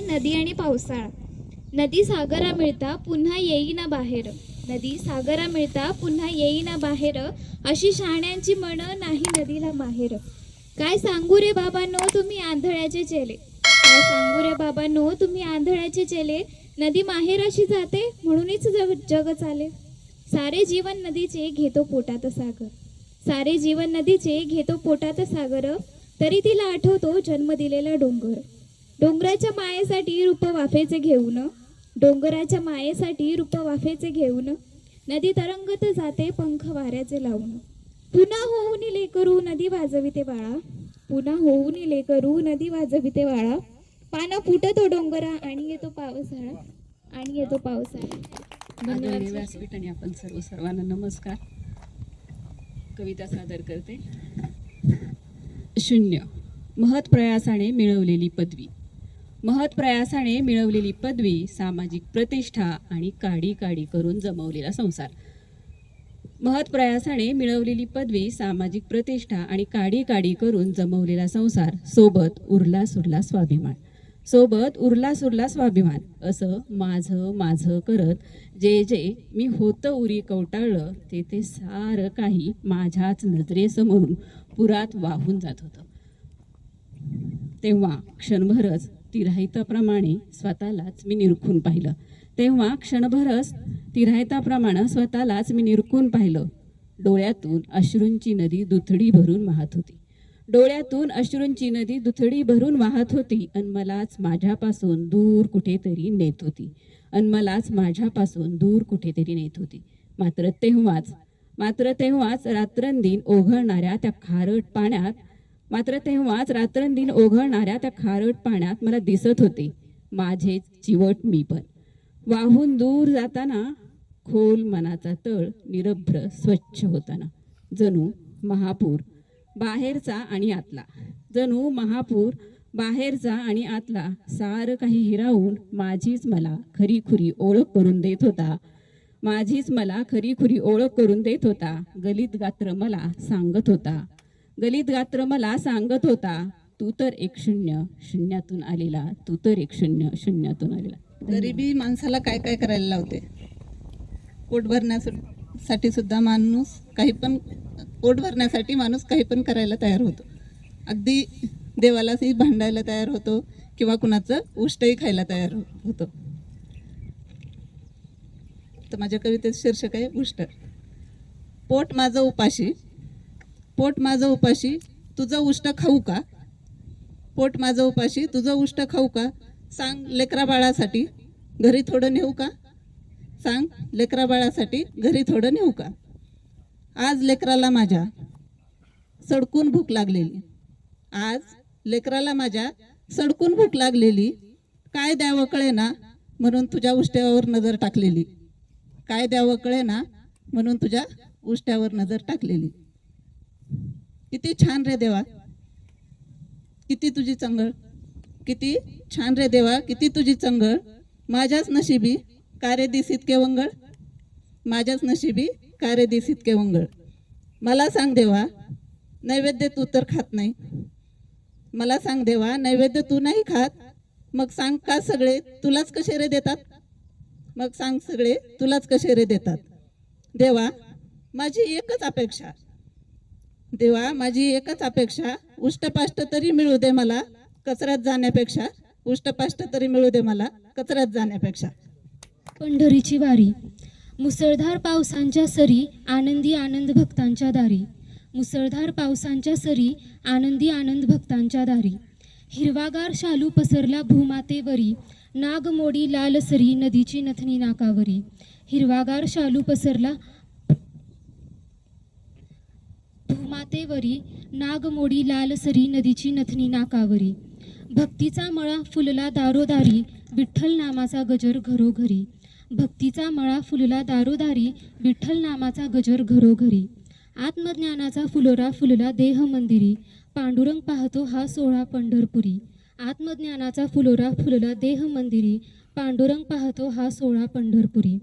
नदी आणि पावसाळा. नदी सागरा मिळता पुन्हा येईना बाहेर. नदी सागरा मिळता पुन्हा येईना बाहेर. अशी शहाण्यांची म्हण नाही नदीला माहेर. काय सांगू रे बाबांनो तुम्ही आंधळ्याचे चेले? काय सांगू रे बाबांनो तुम्ही आंधळ्याचे चेले? नदी माहेराशी जाते म्हणूनच जग जग चाले. सारे जीवन नदीचे घेतो पोटात सागर. सारे जीवन नदीचे घेतो पोटात सागर. तरी तिला आठवतो जन्म दिलेला डोंगर. डोंगराच्या मायेसाठी रूप वाफेचे घेऊन डोंगराच्या मायेसाठी रूप वाफेचे घेऊन नदी तरंगत जाते पंख वाऱ्याचे लावून. पुन्हा होऊन लेकरू नदी वाजविते बाळा. पुन्हा होऊन लेकरू नदी वाजविते बाळा. पानं फुटतो डोंगरा आणि येतो पावसाळा आणि येतो पावसाळा. धन्यवाद व्यासपीठ आणि आपण सर्व सर्वांना नमस्कार. कविता सादर करते. शून्य. महत् प्रयासाने मिळवलेली पदवी. महत् प्रयासाने मिळवलेली पदवी सामाजिक प्रतिष्ठा आणि काडी काडी करून जमवलेला संसार. महत् प्रयासाने मिळवलेली पदवी सामाजिक प्रतिष्ठा आणि काडी काडी करून जमवलेला संसार सोबत उरला सुरला स्वाभिमान. सोबत उरला सुरला स्वाभिमान असं माझं माझं करत जे जे मी होतं उरी कवटाळलं ते ते सारं काही माझ्याच नजरेसमोरून पुरात वाहून जात होतं. तेव्हा क्षणभरच तिराहिताप्रमाणे स्वतःलाच मी निरखून पाहिलं. तेव्हा क्षणभरच तिराहिताप्रमाणे स्वतःलाच मी निरखून पाहिलं. डोळ्यातून अश्रूंची नदी दुथडी भरून वाहत होती. डोळ्यातून अश्रूंची नदी दुथडी भरून वाहत होती अन मलाच माझ्यापासून दूर कुठेतरी नेत होती. अन मलाच माझ्यापासून दूर कुठेतरी नेत होती. मात्र तेव्हाच मात्र तेव्हाच रात्रंदिन ओघळणाऱ्या त्या खारट पाण्यात मात्र तेव्हाच रात्रंदिन ओघळणाऱ्या त्या खारट पाण्यात मला दिसत होते. माझेच चिवट मी पण. वाहून दूर जाताना खोल मनाचा तळ निरभ्र स्वच्छ होताना. जणू महापूर बाहेरचा आणि आतला. जणू महापूर बाहेरचा आणि आतला. सारं काही हिरावून माझीच मला खरी खुरी ओळख करून देत होता. माझीच मला खरी खुरी ओळख करून देत होता. गलित गात्र मला सांगत होता. गलित गात्र मला सांगत होता तू तर एक शून्य शून्यातून आलेला तू तर एक शून्य शून्यातून आलेला. गरिबी माणसाला काय काय करायला लावते? पोट भरण्यासाठी सुद्धा माणूस काही पण पोट भरण्यासाठी माणूस काही पण करायला तयार होतो. अगदी देवालाही भांडायला तयार होतो किंवा कुणाचं उष्टही खायला तयार होतो. तर माझ्या कवितेचं शीर्षक आहे उष्ट. पोट माझं उपाशी पोट माझं उपाशी तुझं उष्ट खाऊ का? पोट माझं उपाशी तुझं उष्ट खाऊ का? सांग लेकरा बाळासाठी घरी थोडं नेऊ का? सांग लेकरा बाळासाठी घरी थोडं नेऊ का? आज लेकराला माझ्या सडकून भूक लागलेली. आज लेकराला माझ्या सडकून भूक लागलेली. काय द्यावं कळे ना म्हणून तुझ्या उष्ट्यावर नजर टाकलेली. काय द्यावं कळे ना म्हणून तुझ्या उष्ट्यावर नजर टाकलेली. किती छान रे देवा. किती तुझी चंगळ. किती छान रे देवा किती तुझी चंगळ. माझ्याच नशिबी कारे इतके वंगळ. माझ्याच नशिबी कारे इतके वंगळ. मला सांग देवा नैवेद्य तू तर खात नाही. मला सांग देवा नैवेद्य तू नाही खात. मग सांग का सगळे तुलाच कसे रे देतात? मग सांग सगळे तुलाच कसे रे देतात? देवा माझी एकच अपेक्षा. देवा माझी एकच अपेक्षा उष्टपाष्ट तरी मिळू दे मला कचऱ्यात जाण्यापेक्षा उष्टपाष्ट तरी मिळू दे मला कचऱ्यात जाण्यापेक्षा. पंढरीची वारी. मुसळधार पावसांच्या सरी आनंदी आनंद भक्तांच्या दारी. मुसळधार पावसांच्या सरी आनंदी आनंद भक्तांच्या दारी. हिरवागार शालू पसरला भूमातेवरी नागमोडी लालसरी नदीची नथनी नाकावरी. हिरवागार शालू पसरला भूमातेवरी नागमोडी लालसरी नदीची नथनी नाकावरी. भक्तीचा मळा फुलला दारोदारी विठ्ठल नामाचा गजर घरोघरी. भक्तीचा मळा फुलला दारोदारी विठ्ठल नामाचा गजर घरोघरी. आत्मज्ञानाचा फुलोरा फुलला देह मंदिरी. पांडुरंग पाहतो हा सोहळा पंढरपुरी. आत्मज्ञानाचा फुलोरा फुलला देह मंदिरी. पांडुरंग पाहतो हा सोहळा पंढरपुरी.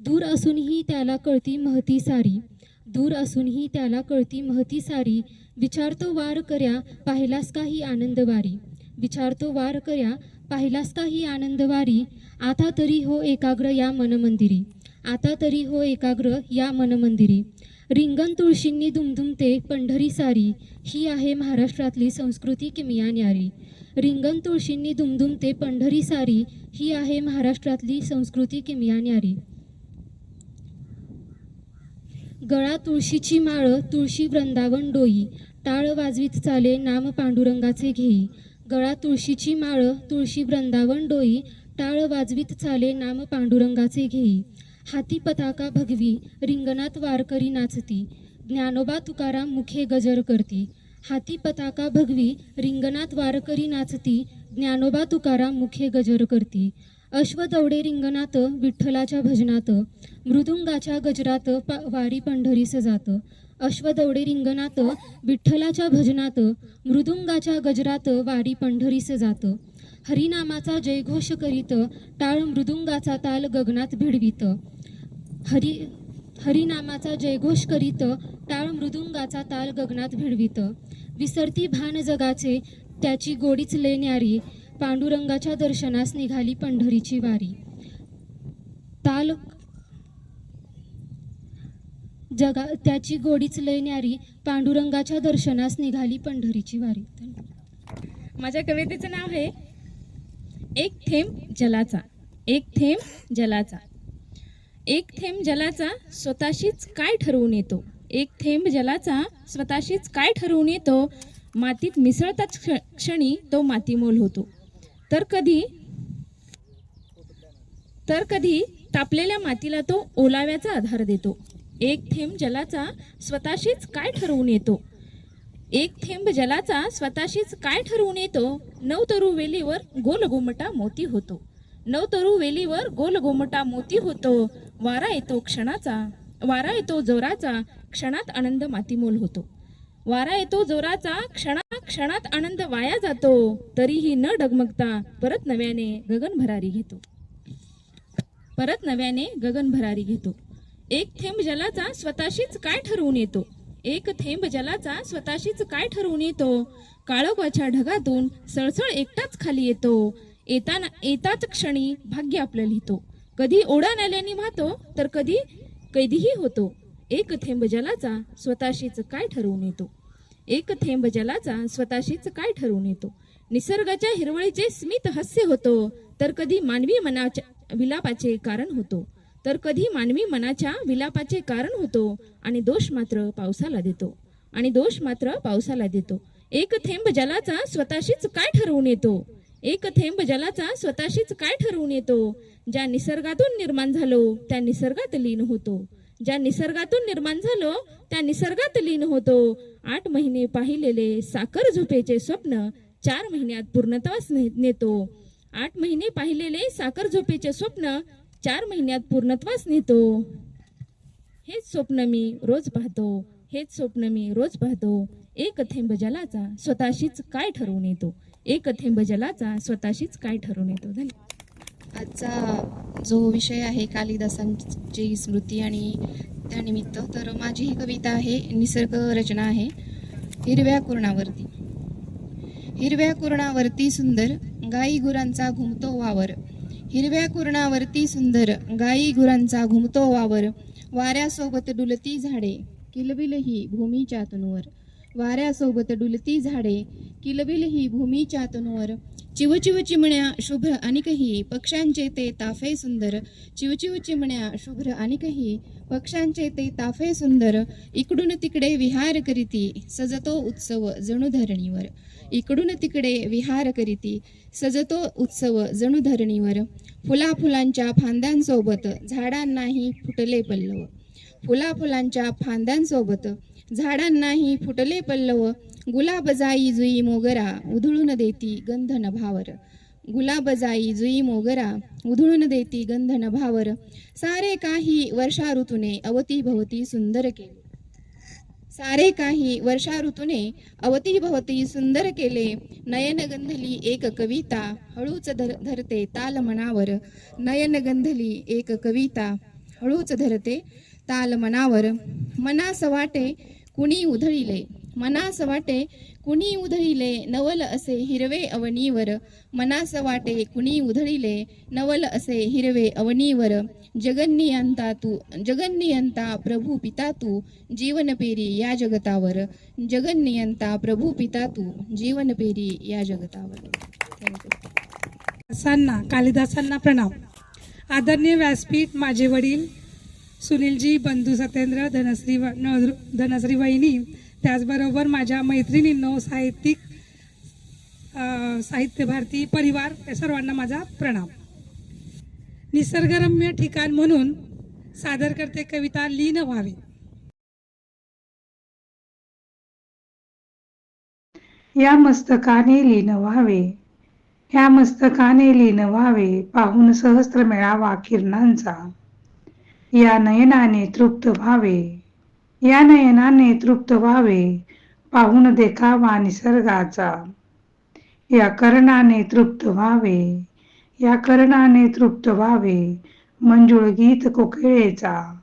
दूर असूनही त्याला कळती महती सारी. दूर असूनही त्याला कळती महती सारी. विचारतो वार कर्या पाहिलास काही आनंद वारी. विचारतो वार कर्या पाहिलास का ही आनंदवारी आता तरी हो एकाग्र या मनमंदिरी. आता तरी हो एकाग्र या मनमंदिरी. रिंगण तुळशींनी दुमदुमते पंढरी सारी. ही आहे महाराष्ट्रातली संस्कृती किमिया न्यारी. रिंगण तुळशींनी दुमदुमते पंढरी सारी. ही आहे महाराष्ट्रातली संस्कृती किमिया न्यारी. गळा तुळशीची माळ तुळशी वृंदावन डोई टाळ वाजवीत चाले नाम पांडुरंगाचे घेई गळा तुळशीची माळ तुळशी वृंदावन डोई टाळ वाजवीत चाले नाम पांडुरंगाचे घेई हाती पताका भगवी रिंगणात वारकरी नाचती. ज्ञानोबा तुकाराम मुखे गजर करती. हाती पताका भगवी रिंगणात वारकरी नाचती. ज्ञानोबा तुकाराम मुखे गजर करती. अश्वदौडे रिंगणात विठ्ठलाच्या भजनात मृदुंगाच्या गजरात प वारी पंढरीस जात अश्वदौडे रिंगणात विठ्ठलाच्या भजनात मृदुंगाच्या गजरात वारी पंढरीस जात हरिनामाचा जयघोष करीत टाळ मृदुंगाचा ताल गगनात भिडवीत. हरी हरिनामाचा जयघोष करीत टाळ मृदुंगाचा ताल गगनात भिडवीत. विसरती भान जगाचे त्याची गोडीच लेण्यारी पांडुरंगाच्या दर्शनास निघाली पंढरीची वारी. ताल जगा त्याची गोडीच लेण्यारी पांडुरंगाच्या दर्शनास निघाली पंढरीची वारी. माझ्या कवितेचं नाव आहे एक थेंब जलाचा एक थेंब जलाचा. एक थेंब जलाचा स्वतःशीच काय ठरवून येतो? एक थेंब जलाचा स्वतःशीच काय ठरवून येतो? मातीत मिसळताच क्ष- क्षणी तो मातीमोल होतो. तर कधी? तर कधी तापलेल्या मातीला तो ओलाव्याचा आधार देतो. एक थेंब जलाचा स्वतःशीच काय ठरवून येतो? एक थेंब जलाचा स्वतःशीच काय ठरवून येतो? नवतरू वेलीवर गोल गोमटा मोती होतो. नवतरू वेलीवर गोल गोमटा मोती होतो. वारा येतो क्षणाचा. वारा येतो जोराचा. क्षणात आनंद मातीमोल होतो. वारा येतो जोराचा क्षणा क्षणात आनंद वाया जातो तरीही न डगमगता परत नव्याने गगन भरारी घेतो. परत नव्याने गगन भरारी घेतो. एक थेंब जलाचा स्वतःशीच काय ठरवून येतो? एक थेंब जलाचा स्वतःशीच काय ठरवून येतो? काळोखाच्या ढगातून सळसळ एकटाच खाली येतो. येताना येताच क्षणी भाग्य आपलं लिहितो. कधी ओढा नाल्याने वाहतो तर कधी कैदीही होतो. एक थेंब जलाचा स्वतःशीच काय ठरवून येतो? एक थेंब जलाचा स्वतःशीच काय ठरवून येतो? निसर्गाच्या हिरवळीचे स्मित हास्य होतो तर कधी मानवी मनाच्या विलापाचे कारण होतो. तर कधी मानवी मनाच्या विलापाचे कारण होतो आणि दोष मात्र पावसाला देतो. आणि दोष मात्र पावसाला देतो. एक थेंब जलाचा स्वतःशीच काय ठरवून येतो? एक थेंब जलाचा स्वतःशीच काय ठरवून येतो? ज्या निसर्गातून निर्माण झालो त्या निसर्गात लीन होतो. ज्या निसर्गातून निर्माण झालो त्या निसर्गात लीन होतो. आठ महिने पाहिलेले साखर झोपेचे स्वप्न चार महिन्यात पूर्णत्वास ने- नेतो. आठ महिने पाहिलेले साखर झोपेचे स्वप्न चार महिन्यात पूर्णत्वास नेतो. हेच स्वप्न मी रोज पाहतो. हेच स्वप्न मी रोज पाहतो. एक थेंब जलाचा स्वतःशीच काय ठरवून येतो? एक थेंब जलाचा स्वतःशीच काय ठरवून येतो? धन्यवाद. आजचा जो विषय आहे कालिदासांची स्मृती आणि त्यानिमित्त तर माझी ही कविता आहे निसर्ग रचना आहे हिरव्या कुरणावरती. हिरव्या कुरणावरती सुंदर गाई गुरांचा घुमतो वावर. हिरव्या कुरणावरती सुंदर गाई गुरांचा घुमतो वावर. वाऱ्यासोबत डुलती झाडे किलबिलही भूमीच्या तनुवर वाऱ्यासोबत डुलती झाडे किलबिलही भूमीच्या तनुवर चिवचिव चिमण्या शुभ्र अनिकही पक्ष्यांचे ते ताफे सुंदर. चिवचिव चिमण्या शुभ्र अनिकही पक्ष्यांचे ते ताफे सुंदर. इकडून तिकडे विहार करीती सजतो उत्सव जणू धरणीवर इकडून तिकडे विहार करीती सजतो उत्सव जणू धरणीवर फुला फुलांच्या फांद्यांसोबत झाडांनाही फुटले पल्लव. फुला फुलांच्या फांद्यांसोबत झाडांनाही फुटले पल्लव. गुलाबजाई जुई मोगरा उधळून देती गंध नभावर गुलाबजाई जुई मोगरा उधळून देती गंध नभावर सारे काही वर्षा ऋतूने अवतीभवती सुंदर केले सारे काही वर्षा ऋतूने अवतीभवती सुंदर केले नयनगंधली एक कविता हळूच धर धरते ताल मनावर नयनगंधली एक कविता हळूच धरते ताल मनावर मनास वाटे कुणी उधळिले मनास वाटे कुणी उधळिले नवल असे हिरवे अवनीवर. मनास वाटे कुणी उधळिले नवल असे हिरवे अवनीवर. जगन्नियंता तू जगन्नियंता प्रभू पिता तू जीवन पेरी या जगतावर. जगन्नियंता प्रभू पिता तू जीवन पेरी या जगतावर. थँक्यू कालिदासांना प्रणाम. आदरणीय व्यासपीठ माझे वडील सुनीलजी बंधू सत्येंद्र धनश्री धनश्री वहिनी त्याचबरोबर माझ्या मैत्रिणींनो साहित्यिक साहित्य भारती परिवार या सर्वांना माझा प्रणाम. निसर्गरम्य ठिकाण म्हणून सादर करते कविता लीन व्हावी. या मस्तकाने लीन व्हावे. या मस्तकाने लीन व्हावे पाहून सहस्त्र मेळावा किरणांचा या नयनाने तृप्त व्हावे. या नयनाने तृप्त व्हावे. पाहून देखावा निसर्गाचा. या कर्णाने तृप्त व्हावे. या कर्णाने तृप्त व्हावे. मंजुळ गीत कोकिळेचा.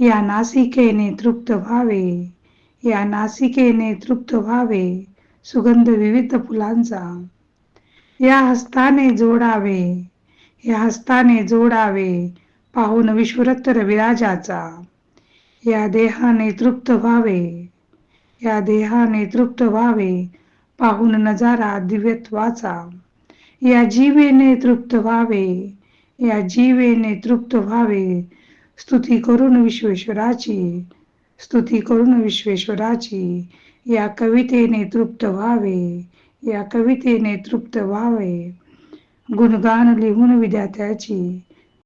या नासिकेने तृप्त व्हावे. या नासिकेने तृप्त व्हावे. सुगंध विविध फुलांचा. या हस्ताने जोडावे. या हस्ताने जोडावे. पाहून विश्वरत्तर विराजाचा. या देहाने तृप्त व्हावे. या देहाने तृप्त व्हावे. पाहून नजारा दिव्यत्वाचा. या जीवेने तृप्त व्हावे. या जीवेने तृप्त व्हावे. स्तुती करून विश्वेश्वराची. स्तुती करून विश्वेश्वराची. या कवितेने तृप्त व्हावे. या कवितेने तृप्त व्हावे. गुणगान लिहून विद्यार्थ्याची.